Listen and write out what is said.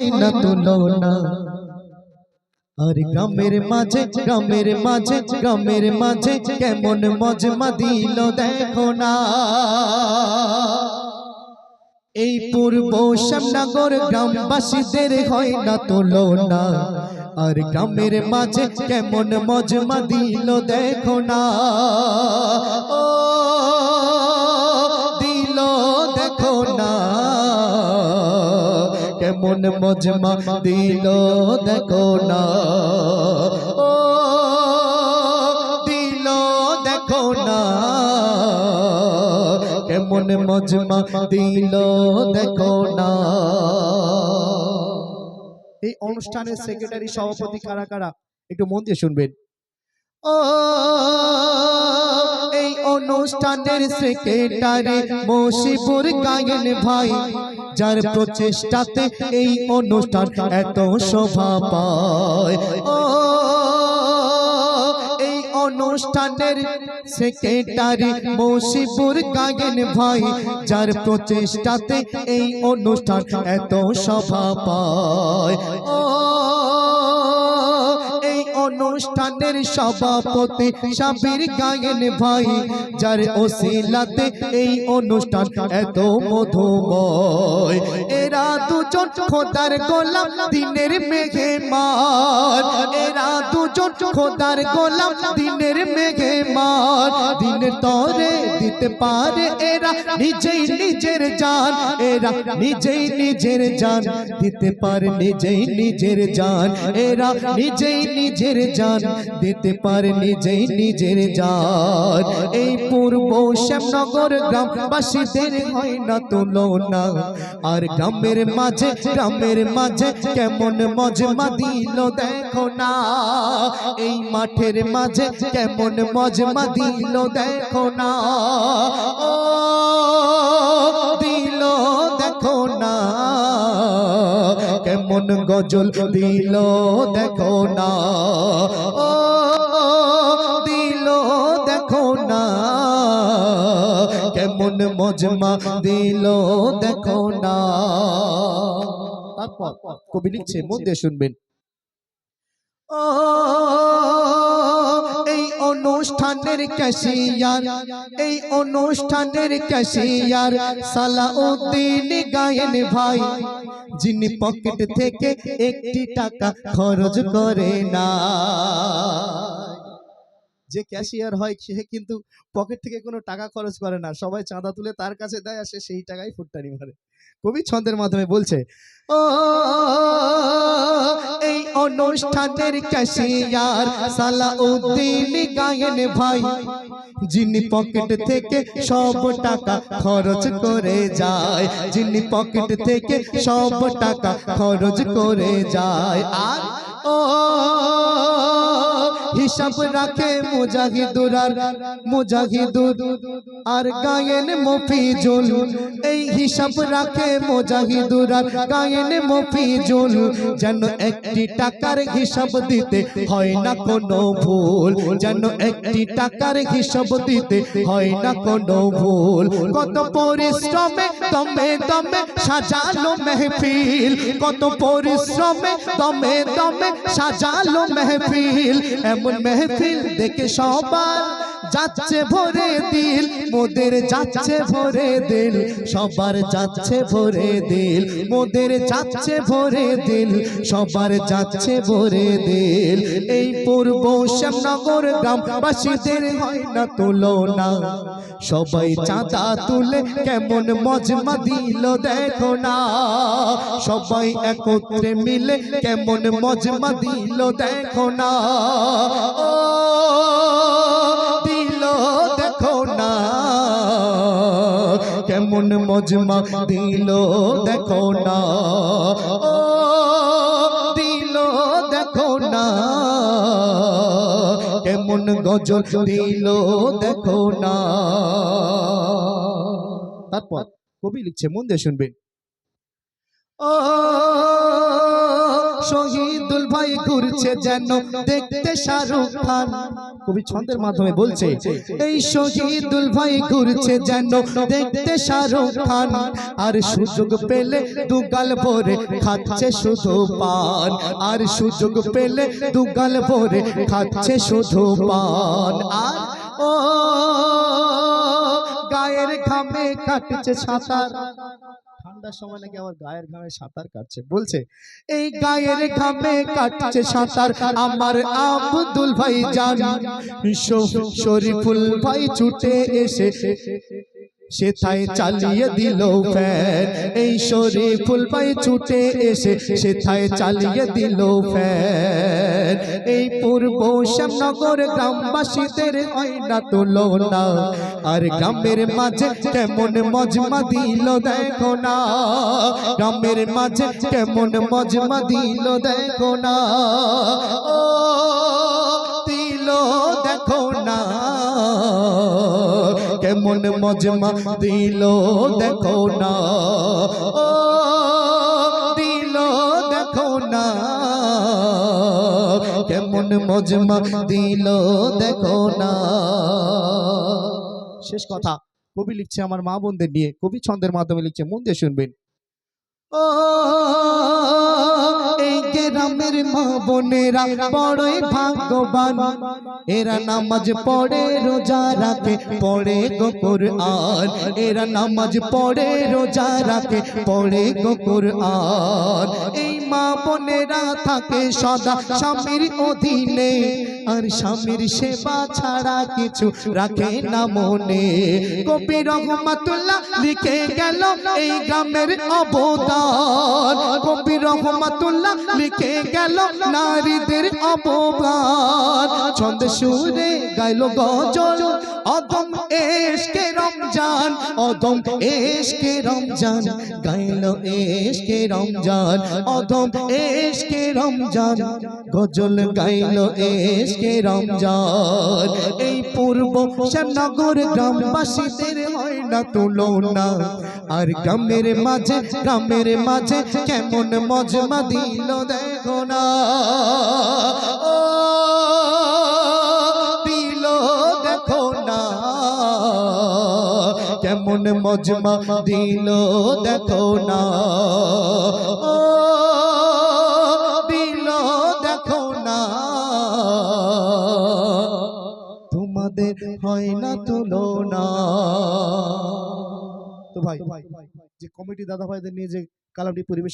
না তুলনা আর গ্রামের মাঝে গ্রামের মাঝে গ্রামের মাঝে কেমন মজমা দিল দেখো না। এই পূর্ব শ্যামনগর গ্রামবাসীদের হয় না তুলনা আর গ্রামের মাঝে কেমন মজমা দিল দেখো না। ও কেমন মজমা দিল, দেখো না। ও, দিল, দেখো না। কেমন মজমা দিল, দেখো না। এই অনুষ্ঠানের সেক্রেটারি সভাপতি কারা কারা? একটু মন দিয়ে শুনবেন। এই অনুষ্ঠানের সেক্রেটারি মশিবুর গায়েন ভাই। যার প্রচেষ্টাতে এই অনুষ্ঠান এত শোভা পায়। ও এই অনুষ্ঠানের সেক্রেটারি মৌসিপুর কাগেন ভাই যার প্রচেষ্টাতে এই অনুষ্ঠান এত শোভা পায়। ও অনুষ্ঠানের সভাপতি সাবির গায়েন ভাই, যার ওসিলাতে এই অনুষ্ঠান এত মধুময়। এরা দুজন খোদার গোলাম, দিনের মেঘে মার এরা দুজন খোদার গোলাম, দিনের মেঘে মার দিনের তরে দিতে পারে এরা নিজেই নিজের জান। এরা নিজেই নিজের জান, দিতে পারে নিজেই নিজের জান। এরা নিজেই নিজের জান দিতে পারে নিজেই নিজের জান। এই পূর্ব শ্যামনগর গ্রামবাসীদের হয় না তুলনা। আর গ্রামের মাঝে গ্রামের মাঝে কেমন মজমা দিল দেখো না। এই মাঠের মাঝে কেমন মজমা দিল দেখো না। ও কেমন গজল দিল, দেখো না। দিল, দেখো না। কেমন মজমা দিল, দেখো না। তারপর কবি লিখছে মধ্যে শুনবেন। এই অনুষ্ঠানের ক্যাশিয়ার এই অনুষ্ঠানের ক্যাশিয়ার সালাউদ্দিন গায়েন ভাই, যিনি পকেট থেকে একটি টাকা খরচ করে না। যে ক্যাশিয়ার হয়, সে কিন্তু পকেট থেকে কোনো টাকা খরচ করে না। সবাই চাঁদা তুলে তার কাছে দেয়, আর সে সেই টাকায় ফুটটানি মারে। কবি ছন্দের মাধ্যমে বলছে, ও, এই অনুষ্ঠানের ক্যাশিয়ার সালাউদ্দিন গায়েন ভাই, যিনি পকেট থেকে সব টাকা খরচ করে যায়, যিনি পকেট থেকে সব টাকা খরচ করে যায়। আর, ও হিসাব রাখে মুজাহিদুর আর মুজাহিদুর। আর গায়েন মফিজুল, এই হিসাব রাখে মুজাহিদুর আর গায়েন মফিজুল। যেন একটি টাকার হিসাব দিতে হয় না কোনো ভুল, যেন একটি টাকার হিসাব দিতে হয় না কোনো ভুল। কত পরিশ্রমে দমে দমে সাজালো মেহফিল, কত পরিশ্রমে দমে দমে সাজালো মেহফিল। এমন মেহফিল দেখে সবার যাচ্ছে ভরে দিল, মোদের যাচ্ছে ভরে দিল, সবার যাচ্ছে ভরে দিল, মোদের যাচ্ছে ভরে দিল, সবার যাচ্ছে ভরে দিল। এই পূর্ব শ্যামনগর গ্রামবাসীদের হয় না তুলনা, সবাই চাঁদা তুলে কেমন মজমা দিল দেখো না। সবাই একত্রে মিলে কেমন মজমা দিল দেখো না। কেমন মজমা দিল, দেখো না। দিল, দেখো না। কেমন গজল দিল, দেখো না। তারপর কবি লিখছে, মন দিয়ে শুনবেন। শহীদুল ভাই ঘুরছে যেন দেখতে শাহরুখ খান। কবি ছন্দের মাধ্যমে বলছে, এই শহীদুল ভাই ঘুরছে যেন দেখতে শাহরুখ খান। আর সুযোগ পেলে দুগাল ভরে খাচ্ছে শুধু পান। আর সুযোগ পেলে দুগাল ভরে খাচ্ছে শুধু পান। আর, ও, গায়ের ঘামে কাটছে সাঁতার। ঠান্ডার সময় নাকি আমার গায়ের ঘামে সাঁতার কাটছে। বলছে এই গায়ের ঘামে কাটছে সাঁতার। আমার আব্দুল ভাই জান। শরীফুল ভাই ছুটে এসে সেথায় চালিয়ে দিল ফ্যান এই শরীফুল ভাই ছুটে এসে সেথায় চালিয়ে দিল ফ্যান এই পূর্ব শ্যামনগর গ্রামবাসীদের হয় না তুলনা আর গ্রামের মাঝে কেমন মজমা দিল দেখো না। গ্রামের মাঝে কেমন মজমা দিল দেখো না। কেমন মজমা দিল দেখো না। ও, দিল দেখো না। কেমন মজমা দিল দেখো না। শেষ কথা, কবি লিখছে আমার মা বোনদের নিয়ে, কবি ছন্দের মাধ্যমে লিখছে, মন দিয়ে শুনবেন। গ্রামের মা বোনেরা বড়ই ভাগ্যবান। এরা নামাজ পড়ে, রোজা রাখে, পড়ে গোকুর আন এরা নামাজ পড়ে, রোজা রাখে, পড়ে গোকুর আন এই মা বোনেরা থাকে সদা স্বামীর অধীনে, আর স্বামীর সেবা ছাড়া কিছু রাখে না মনে। কবি রহমাতুল্লাহ লিখে গেল এই গ্রামের অবদান। কবি রহমাতুল্লাহ লিখে গেল নারীদের অপমান ছন্দ সুরে গাইল গজল অদম এসকে রমজান, অদম এসকে রমজান, গাইল এসকে রমজান, অদম এসকে রমজান, গজল গাইল এসকে রমজান। এই পূর্ব শ্যামনগর গ্রামবাসীদের হয় না তুলনা, আর গ্রামের মাঝে গ্রামের মাঝে কেমন মজমা দিল দেখো না। ও কেমন মজমা দিল দেখো না। দিল দেখো না। তোমাদের হয় না তুলো না তো ভাই, যে কমিটি দাদা ভাইদের নিয়ে যে কালামটি পরিবেশ